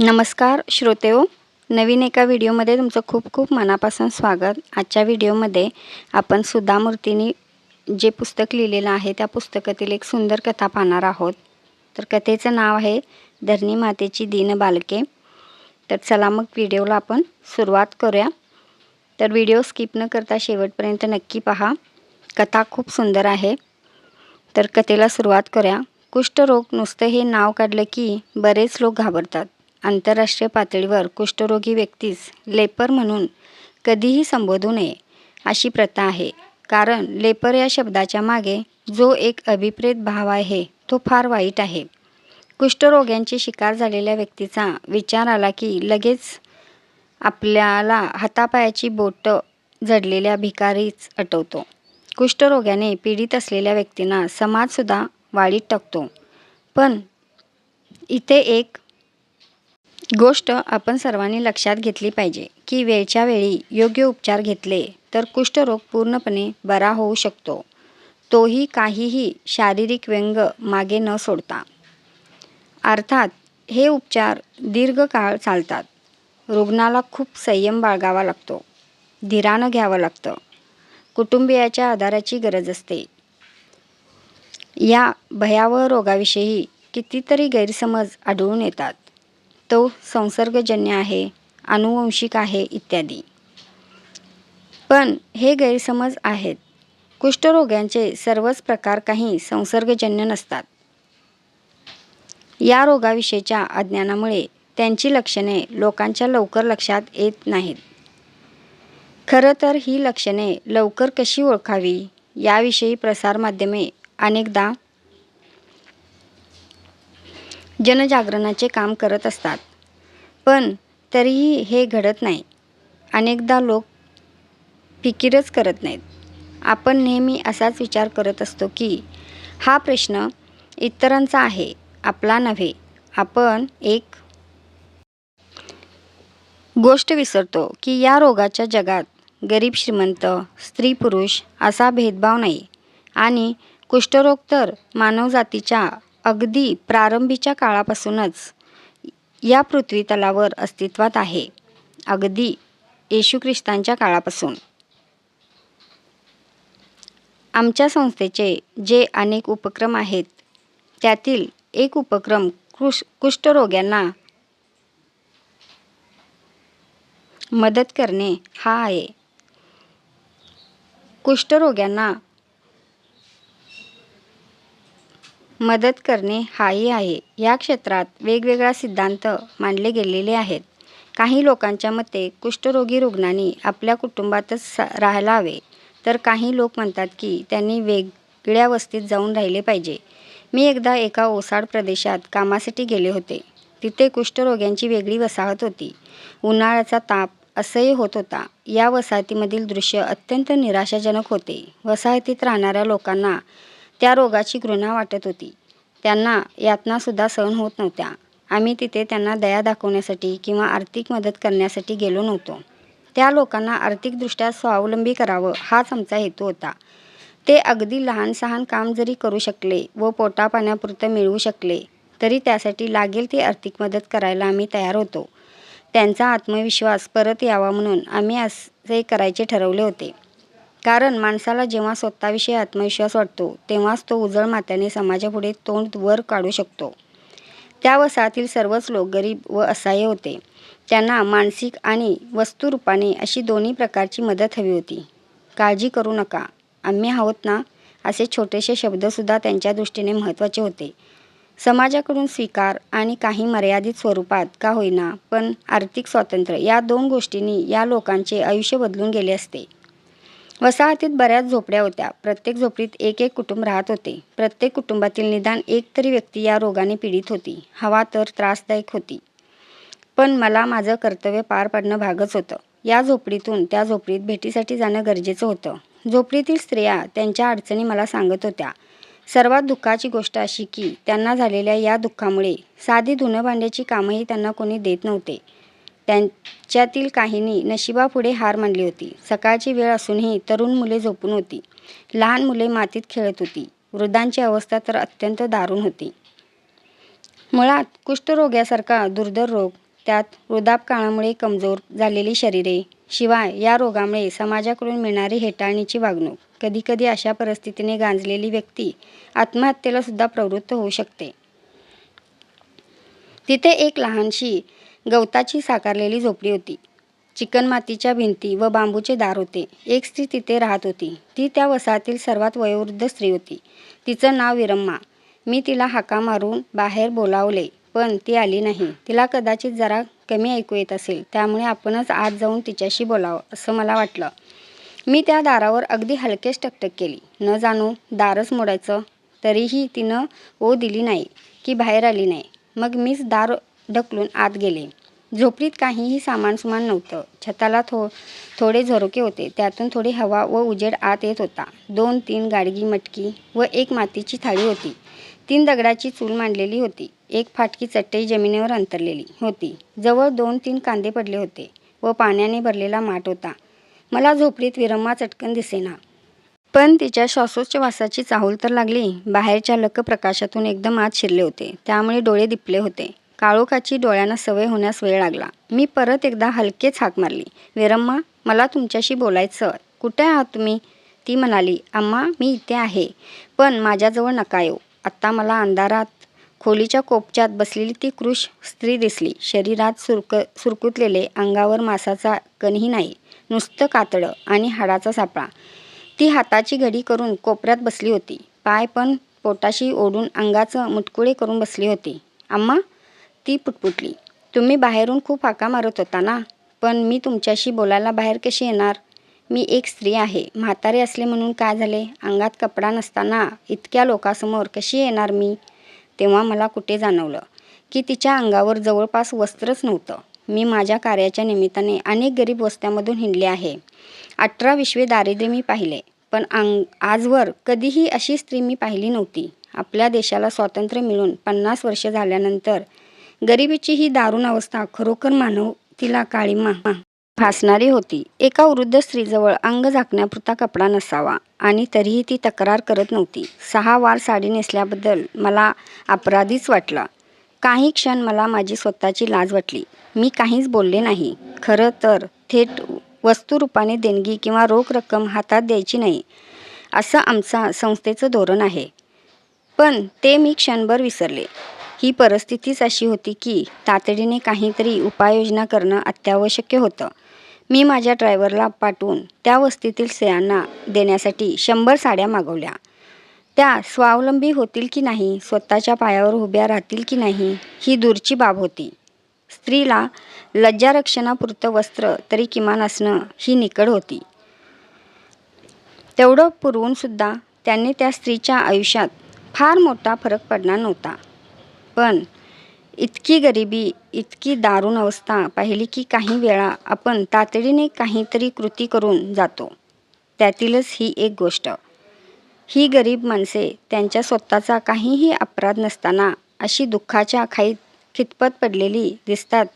नमस्कार श्रोतेओ. नवीन एका व्हिडिओमध्ये तुमचं खूप खूप मनापासून स्वागत. आजच्या व्हिडिओमध्ये आपण सुधा मूर्तींनी जे पुस्तक लिहिलेलं आहे त्या पुस्तकातील एक सुंदर कथा पाहणार आहोत. तर कथेचं नाव आहे धरणी मातेची दीन बालके. तर चला मग व्हिडिओला आपण सुरुवात करूया. तर व्हिडिओ स्किप न करता शेवटपर्यंत नक्की पहा. कथा खूप सुंदर आहे. तर कथेला सुरुवात करूया. कुष्ठरोग नुसतं हे नाव काढलं की बरेच लोक घाबरतात. आंतरराष्ट्रीय पातळीवर कुष्ठरोगी व्यक्तीस लेपर म्हणून कधीही संबोधू नये अशी प्रथा आहे. कारण लेपर या शब्दाच्या मागे जो एक अभिप्रेत भाव आहे तो फार वाईट आहे. कुष्ठरोग्यांची शिकार झालेल्या व्यक्तीचा विचार आला की लगेच आपल्याला हातापायाची बोटं जडलेल्या भिकारीच अटवतो कुष्ठरोग्याने पीडित असलेल्या व्यक्तींना समाजसुद्धा वाळीत टाकतो. पण इथे एक गोष्ट आपण सर्वांनी लक्षात घेतली पाहिजे की वेळच्या वेळी योग्य उपचार घेतले तर कुष्ठरोग पूर्णपणे बरा होऊ शकतो. तोही काहीही शारीरिक व्यंग मागे न सोडता. अर्थात हे उपचार दीर्घकाळ चालतात. रुग्णाला खूप संयम बाळगावा लागतो. धीरानं घ्यावं लागतं. कुटुंबियाच्या आधाराची गरज असते. या भयावह रोगाविषयी कितीतरी गैरसमज आढळून येतात. तो संसर्गजन्य आहे अनुवंशिक आहे इत्यादी. पण हे गैरसमज आहेत. कुष्ठरोग्यांचे सर्वच प्रकार काही संसर्गजन्य नसतात. या रोगाविषयीच्या अज्ञानामुळे त्यांची लक्षणे लोकांच्या लवकर लक्षात येत नाहीत. खरं तर ही लक्षणे लवकर कशी ओळखावी याविषयी प्रसारमाध्यमे अनेकदा जनजागरणाचे काम करत असतात. पण तरीही हे घडत नाही. अनेकदा लोक फिकीरच करत नाहीत. आपण नेहमी असाच विचार करत असतो की हा प्रश्न इतरांचा आहे आपला नव्हे. आपण एक गोष्ट विसरतो की या रोगाच्या जगात गरीब श्रीमंत स्त्री पुरुष असा भेदभाव नाही. आणि कुष्ठरोग तर मानवजातीच्या अगदी प्रारंभीच्या काळापासूनच या पृथ्वी तलावर अस्तित्वात आहे. अगदी येशू ख्रिस्तांच्या काळापासून. आमच्या संस्थेचे जे अनेक उपक्रम आहेत त्यातील एक उपक्रम कुश कुष्ठरोग्यांना मदत करणे हा आहे. कुष्ठरोग्यांना मदत करणे हाही आहे. या क्षेत्रात वेगवेगळा सिद्धांत मांडले गेलेले आहेत. काही लोकांच्या मते कुष्ठरोगी रुग्णांनी आपल्या कुटुंबातच राहायला हवे. तर काही लोक म्हणतात की त्यांनी वेगळ्या वस्तीत जाऊन राहिले पाहिजे. मी एकदा एका ओसाड प्रदेशात कामासाठी गेले होते. तिथे कुष्ठरोग्यांची वेगळी वसाहत होती. उन्हाळ्याचा ताप असंही होत होता. या वसाहतीमधील दृश्य अत्यंत निराशाजनक होते. वसाहतीत राहणाऱ्या लोकांना त्या रोगाची घृणा वाटत होती. त्यांना यातनासुद्धा सहन होत नव्हत्या. आम्ही तिथे त्यांना दया दाखवण्यासाठी किंवा आर्थिक मदत करण्यासाठी गेलो नव्हतो. त्या लोकांना आर्थिकदृष्ट्या स्वावलंबी करावं हाच आमचा हेतू होता. ते अगदी लहान सहान काम जरी करू शकले व पोटापाण्यापुरतं मिळवू शकले तरी त्यासाठी लागेल ती आर्थिक मदत करायला आम्ही तयार होतो. त्यांचा आत्मविश्वास परत यावा म्हणून आम्ही असे करायचे ठरवले होते. कारण माणसाला जेव्हा स्वतःविषयी आत्मविश्वास वाटतो तेव्हाच तो उजळ मात्याने समाजापुढे तोंड वर काढू शकतो. त्या वसाहतील सर्वच लोक गरीब व असहाय्य होते. त्यांना मानसिक आणि वस्तुरूपाने अशी दोन्ही प्रकारची मदत हवी होती. काळजी करू नका. आम्ही आहोत ना? असे छोटेसे शब्दसुद्धा त्यांच्या दृष्टीने महत्त्वाचे होते. समाजाकडून स्वीकार आणि काही मर्यादित स्वरूपात का होईना पण आर्थिक स्वातंत्र्य या दोन गोष्टींनी या लोकांचे आयुष्य बदलून गेले असते. वसाहतीत बऱ्याच झोपड्या होत्या. प्रत्येक झोपडीत एक एक कुटुंब राहत होते. प्रत्येक कुटुंबातील निदान एक तरी व्यक्ती या रोगाने पीडित होती. हवा तर त्रासदायक होती. पण मला माझं कर्तव्य पार पाडणं भागच होतं. या झोपडीतून त्या झोपडीत भेटीसाठी जाणं गरजेचं होतं. झोपडीतील स्त्रिया त्यांच्या अडचणी मला सांगत होत्या. सर्वात दुःखाची गोष्ट अशी की त्यांना झालेल्या या दुःखामुळे साधी धुणं भांड्याची कामंही त्यांना कोणी देत नव्हते. त्यांच्यातील काहींनी नशिबापुढे हार मानली होती. सकाळची वेळ असूनही तरुण मुले झोपून होती. लहान मुले मातीत खेळत होती. वृद्धांची अवस्था तर अत्यंत दारुण होती. मुळात कुष्ठरोग्यासारखा दुर्धर रोग त्यात वृद्धापकाळामुळे कमजोर झालेली शरीरे शिवाय या रोगामुळे समाजाकडून मिळणारी हेटाळणीची वागणूक कधीकधी अशा परिस्थितीने गांजलेली व्यक्ती आत्महत्येला सुद्धा प्रवृत्त होऊ शकते. तिथे एक लहानशी गवताची साकारलेली झोपडी होती. चिकणमातीच्या भिंती व बांबूचे दार होते. एक स्त्री तिथे राहत होती. ती त्या वसाहतील सर्वात वयोवृद्ध स्त्री होती. तिचं नाव विरम्मा. मी तिला हाका मारून बाहेर बोलावले पण ती आली नाही. तिला कदाचित जरा कमी ऐकू येत असेल. त्यामुळे आपणच आत जाऊन तिच्याशी बोलावं असं मला वाटलं. मी त्या दारावर अगदी हलकेच टकटक केली. न जाणू दारच मोडायचं. तरीही तिनं ओ दिली नाही की बाहेर आली नाही. मग मीच दार ढकलून आत गेले. झोपडीत काहीही सामान सुमान नव्हतं. छताला थो थोडे झरोके होते. त्यातून थोडी हवा व उजेड आत येत होता. दोन तीन गाडगी मटकी व एक मातीची थाळी होती. तीन दगडाची चूल मांडलेली होती. एक फाटकी चटई जमिनीवर अंतरलेली होती. जवळ दोन तीन कांदे पडले होते व पाण्याने भरलेला माठ होता. मला झोपडीत विरम्मा चटकन दिसेना. पण तिच्या श्वासोच्छवासाची चाहूल तर लागली. बाहेरच्या लक प्रकाशातून एकदम आत शिरले होते. त्यामुळे डोळे दिपले होते. काळोखाची डोळ्यांना सवय होण्यास वेळ लागला. मी परत एकदा हलकेच हाक मारली. विरम्मा मला तुमच्याशी बोलायचं. कुठे आहात तुम्ही? ती म्हणाली अम्मा मी इथे आहे. पण माझ्याजवळ नका येऊ. आत्ता मला अंधारात खोलीच्या कोपच्यात बसलेली ती कृष स्त्री दिसली. शरीरात सुरक सुरकुतलेले अंगावर मासाचा कणही नाही. नुसतं कातडं आणि हाडाचा सापळा. ती हाताची घडी करून कोपऱ्यात बसली होती. पाय पण पोटाशी ओढून अंगाचं मुटकुळे करून बसली होती. अम्मा ती पुटपुटली. तुम्ही बाहेरून खूप हाका मारत होता ना? पण मी तुमच्याशी बोलायला बाहेर कशी येणार? मी एक स्त्री आहे. म्हातारे असले म्हणून काय झाले? अंगात कपडा नसताना इतक्या लोकांसमोर कशी येणार मी? तेव्हा मला कुठे जाणवलं? की तिच्या अंगावर जवळपास वस्त्रच नव्हतं. मी माझ्या कार्याच्या निमित्ताने अनेक गरीब वस्त्यामधून हिंडले आहे. अठरा विश्वे दारिद्र्य मी पाहिले. पण अंग आजवर कधीही अशी स्त्री मी पाहिली नव्हती. आपल्या देशाला स्वातंत्र्य मिळून पन्नास वर्ष झाल्यानंतर गरिबीची ही दारुण अवस्था खरोखर मानव तिला काळीमा फासणारी होती. एका वृद्ध स्त्रीजवळ अंग झाकण्यापुरता कपडा नसावा आणि तरीही ती तक्रार करत नव्हती. सहा वार साडी नेसल्याबद्दल मला अपराधीच वाटला. काही क्षण मला माझी स्वतःची लाज वाटली. मी काहीच बोलले नाही. खरं तर थेट वस्तुरूपाने देणगी किंवा रोख रक्कम हातात द्यायची नाही असं आमचा संस्थेचं धोरण आहे. पण ते मी क्षणभर विसरले. ही परिस्थितीच अशी होती की तातडीने काहीतरी उपाययोजना करणं अत्यावश्यक होतं. मी माझ्या ड्रायव्हरला पाठवून त्या वस्तीतील स्त्रियांना देण्यासाठी शंभर साड्या मागवल्या. त्या स्वावलंबी होतील की नाही स्वतःच्या पायावर उभ्या राहतील की नाही ही दूरची बाब होती. स्त्रीला लज्जारक्षणापुरतं वस्त्र तरी किमान असणं ही निकड होती. तेवढं पुरवूनसुद्धा त्यांनी त्या स्त्रीच्या आयुष्यात फार मोठा फरक पडणार नव्हता. पण इतकी गरिबी इतकी दारुण अवस्था पाहिली की काही वेळा आपण तातडीने काहीतरी कृती करून जातो. त्यातीलच ही एक गोष्ट. ही गरीब माणसे त्यांच्या स्वतःचा काहीही अपराध नसताना अशी दुःखाच्या खाईत खितपत पडलेली दिसतात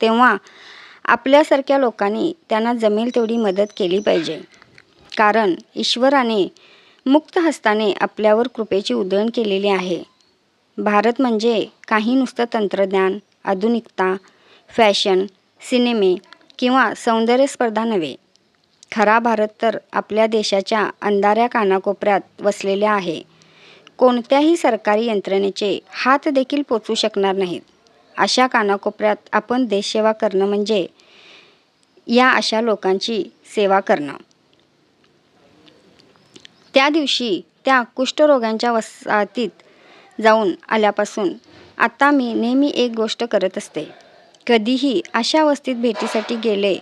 तेव्हा आपल्यासारख्या लोकांनी त्यांना जमेल तेवढी मदत केली पाहिजे. कारण ईश्वराने मुक्त हस्ताने आपल्यावर कृपेची उधळण केलेली आहे. भारत म्हणजे काही नुसतं तंत्रज्ञान आधुनिकता फॅशन सिनेमे किंवा सौंदर्य स्पर्धा नव्हे. खरा भारत तर आपल्या देशाच्या अंधाऱ्या कानाकोपऱ्यात वसलेला आहे. कोणत्याही सरकारी यंत्रणेचे हात देखील पोचू शकणार नाहीत. अशा कानाकोपऱ्यात आपण देशसेवा करणं म्हणजे या अशा लोकांची सेवा करणं. त्या दिवशी त्या कुष्ठरोगांच्या वसाहतीत जाऊन आल्यापासून आता मी नेहमी एक गोष्ट करत असते. कधीही अशा वस्तीत भेटीसाठी गेले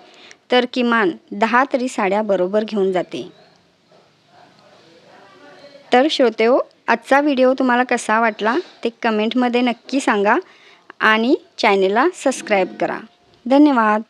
तर किमान दहा तरी साड्या बरोबर घेऊन जाते. तर श्रोतेओ हो, आजचा व्हिडिओ तुम्हाला कसा वाटला ते कमेंटमध्ये नक्की सांगा आणि चॅनेलला सबस्क्राईब करा. धन्यवाद.